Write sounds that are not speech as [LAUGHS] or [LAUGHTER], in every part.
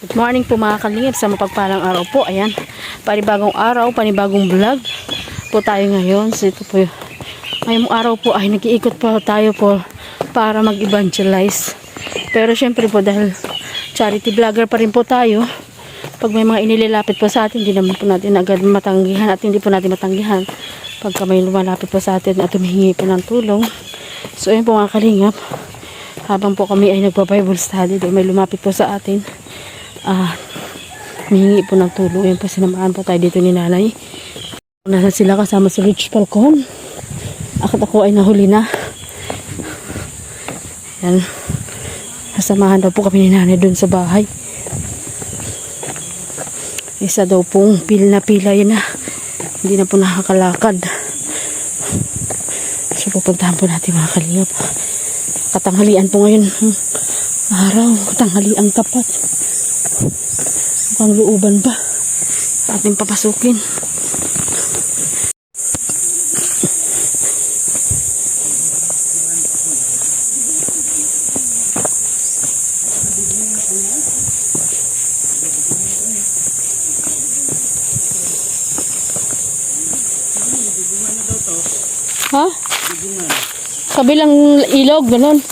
Good morning po mga kalingap sa mapagpalang araw po. Ayan, panibagong araw, panibagong vlog po tayo ngayon. So ito po, ngayong araw po ay nag-iikot po tayo po para mag-evangelize. Pero syempre po dahil charity vlogger pa rin po tayo, pag may mga inililapit po sa atin, hindi naman po natin agad matanggihan at hindi po natin matanggihan pagka may lumalapit po sa atin at humihingi po ng tulong. So ayun po mga kalingap, habang po kami ay nagpa-Bible study, may lumapit po sa atin ah, mihingi po ng tulong. Yan po, sinamahan po tayo dito ni nanay. Nasa sila kasama si Rich Falcon. Akit ako ay nahuli na. Yan. Kasamahan daw po kami ni nanay dun sa bahay. Isa daw pong pil na pila yun na. Hindi na po nakakalakad. So pupuntahan po natin mga kalingap. Katanghalian po ngayon. Hmm. Araw, katanghalian tapat. Mukhang looban pa. Ating papasukin. Ha? Kabilang ilog, ganun.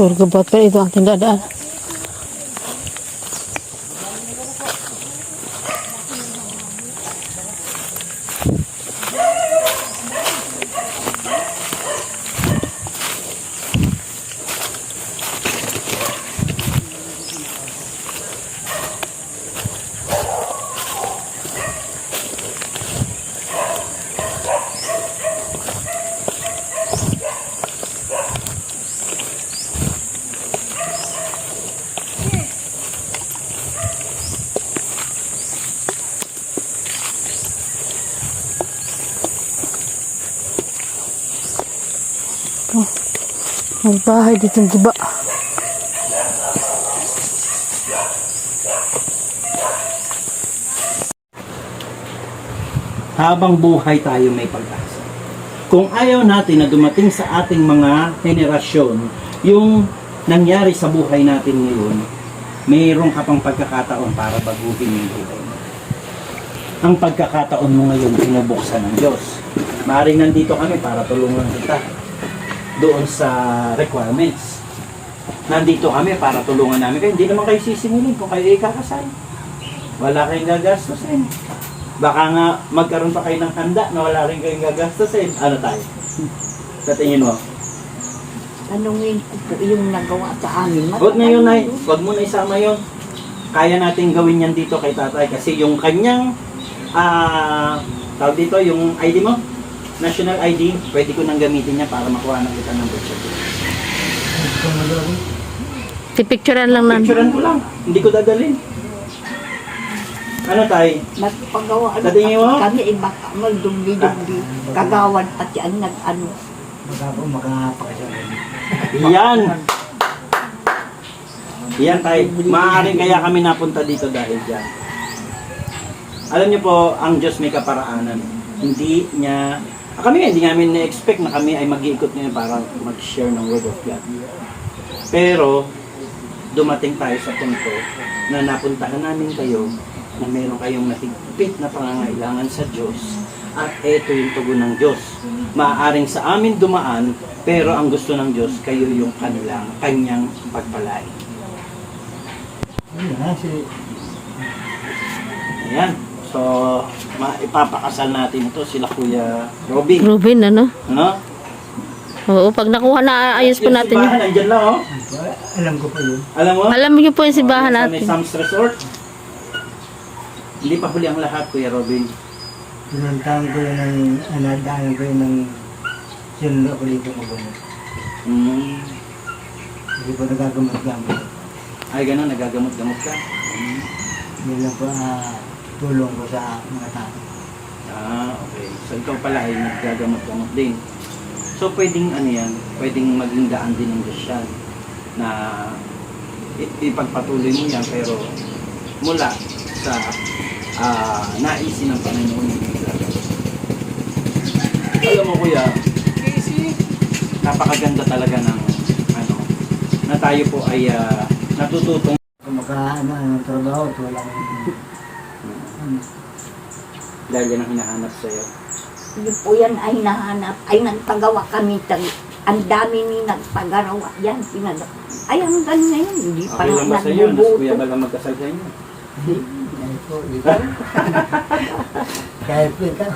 Purgo bot pero ito ang tindadaan. May bahay dito diba? habang buhay tayo may pag-asa. Kung ayaw natin na dumating sa ating mga henerasyon, yung nangyari sa buhay natin ngayon, mayroon ka pang pagkakataon para baguhin yung buhay. Ang pagkakataon mo ngayon, pinubuksan ng Diyos. Maaaring nandito kami para tulungan kita doon sa requirements. Nandito kami para tulungan namin kayo. Hindi naman kayo sisingilin kung kayo ikakasal. Wala kayong gagastusin. Baka nga magkaroon pa kayo ng handa na wala rin kayong gagastusin. Ano tayo? Sa tingin mo? Tanungin ko po yung nagawa sa amin. Huwag na yun, Nay. Huwag mo na isama yun. Kaya natin gawin yan dito kay tatay kasi yung kanyang ah tawag dito, yung ID mo, national ID, pwede ko nang gamitin niya para makuha na kita ng birth certificate. Pipicturean lang namin. Picturean ko lang. Hindi ko dadalhin. Ano tayo? Nagpagawa ano Sa tingin mo? kami ay baka magdumbi-dumbi. Kagawan pati ang nag-ano. Yan. Yan tayo. Maaaring kaya kami napunta dito dahil dyan. Alam niyo po, ang Diyos may kaparaanan. Hindi niya, ah, kami nga, hindi namin na-expect na kami ay mag-iikot ngayon para mag-share ng Word of God. Pero, dumating tayo sa punto na napuntahan namin kayo na meron kayong nahigpit na pangangailangan sa Diyos At ito yung tugon ng Diyos. Maaaring sa amin dumaan, pero ang gusto ng Diyos, kayo yung kanilang, kanyang pagpalain. Ayan. So, ma ipapakasal natin ito sila Kuya Robby. Ruben, ano? Ano? Oo, pag nakuha na, ayos po Yung natin simbahan, yun. nandyan lang, oh. Alam ko pa yun. Alam mo? Alam niyo po yung simbahan Sa may natin. Sam's Resort. Hindi pa huli ang lahat, Kuya Robin. Pinuntahan ko yun ng, anadaanan ko yun ng sinunod ko dito ko ba Mm. Hindi ko nagagamot-gamot. Ay, ganun, nagagamot-gamot ka. Yun lang po ah, tulong ko sa mga tao. Ah, okay. So, ikaw pala ay nagagamot-gamot din. So, pwedeng ano yan, pwedeng maging daan din ng Diyos yan na ipagpatuloy mo yan pero mula sa ah, naisin ng Panginoon yung. Alam mo kuya, napakaganda talaga ng ano, na tayo po ay ah, natututong Kung maka ano, ano, trabaho, at walang ano, dahil yan ang hinahanap sa'yo. Yun po yan ay nahanap, ay nagpagawa kami. Tag, ang dami ni nagpagarawa yan. Pinag ay hanggang ngayon, hindi pa Okay nga lang ba sa'yo? Nas kuya nagbubuto. ba lang magkasal sa inyo? kahit po, ikaw. [LAUGHS] kahit po ikaw.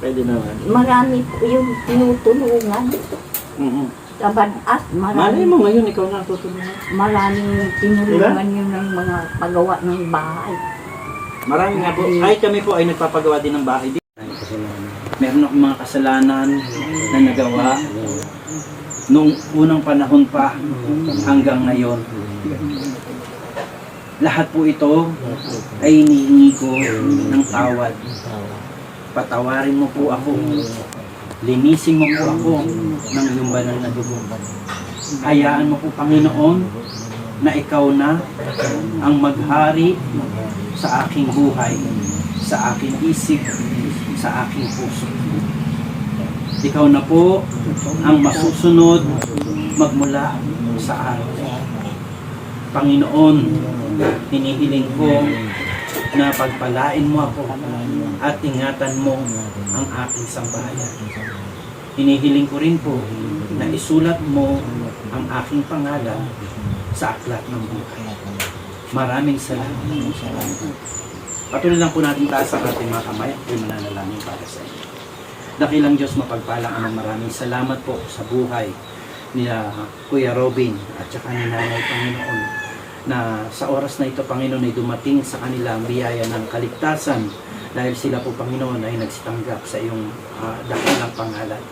Pwede naman. Marami po yung tinutulungan. Mhm. Kabadas, Malay marami, mo ngayon, ikaw na tutulungan. maraming tinulungan yun ng mga pagawa ng bahay. Marami nga po. Kahit kami po ay nagpapagawa din ng bahay. Meron akong mga kasalanan na nagawa nung unang panahon pa hanggang ngayon. Lahat po ito ay hinihingi ko ng tawad. Patawarin mo po ako. Linisin mo po ako ng iyong banal na dugo. Hayaan mo po, Panginoon, na ikaw na ang maghari sa aking buhay, sa aking isip, sa aking puso. Ikaw na po ang masusunod magmula sa araw. Panginoon, hinihiling ko na pagpalain mo ako at ingatan mo ang aking sambahayan. Hinihiling ko rin po na isulat mo ang aking pangalan sa aklat ng buhay. Maraming salamat. Patuloy lang po natin taas ang ating mga kamay at ako'y mananalangin para sa inyo. Dakilang Diyos mapagpalang amang maraming salamat po sa buhay ni ah, Kuya Robin at saka ni Nanay Panginoon na sa oras na ito Panginoon ay dumating sa kanila ang biyaya ng kaligtasan dahil sila po Panginoon ay nagsitanggap sa iyong ah, dakilang pangalan.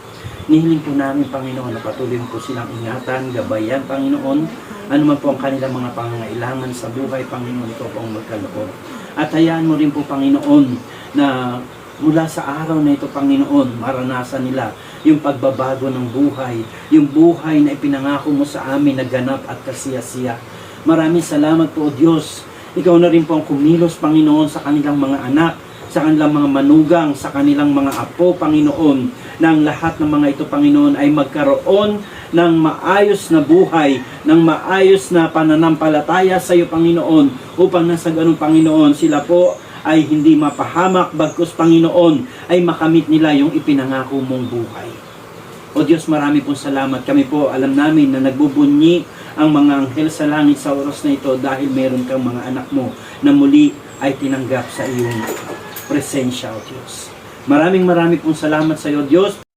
Nihiling po namin Panginoon na patuloy po silang ingatan, gabayan Panginoon, ano man po ang kanilang mga pangangailangan sa buhay Panginoon, ito po ang magkaloob. At hayaan mo rin po Panginoon na mula sa araw na ito Panginoon, maranasan nila yung pagbabago ng buhay, yung buhay na ipinangako mo sa amin na ganap at kasiyasiya. Maraming salamat po, O Diyos. Ikaw na rin po ang kumilos, Panginoon, sa kanilang mga anak, sa kanilang mga manugang, sa kanilang mga apo, Panginoon, na ang lahat ng mga ito, Panginoon, ay magkaroon ng maayos na buhay, ng maayos na pananampalataya sa iyo, Panginoon, upang nasa ganung Panginoon, sila po ay hindi mapahamak, bagkus Panginoon, ay makamit nila yung ipinangako mong buhay. O Diyos, marami pong salamat. Kami po, alam namin na nagbubunyi ang mga anghel sa langit sa oras na ito dahil meron kang mga anak mo na muli ay tinanggap sa iyong presensya, O Diyos. Maraming maraming pong salamat sa iyo, Diyos.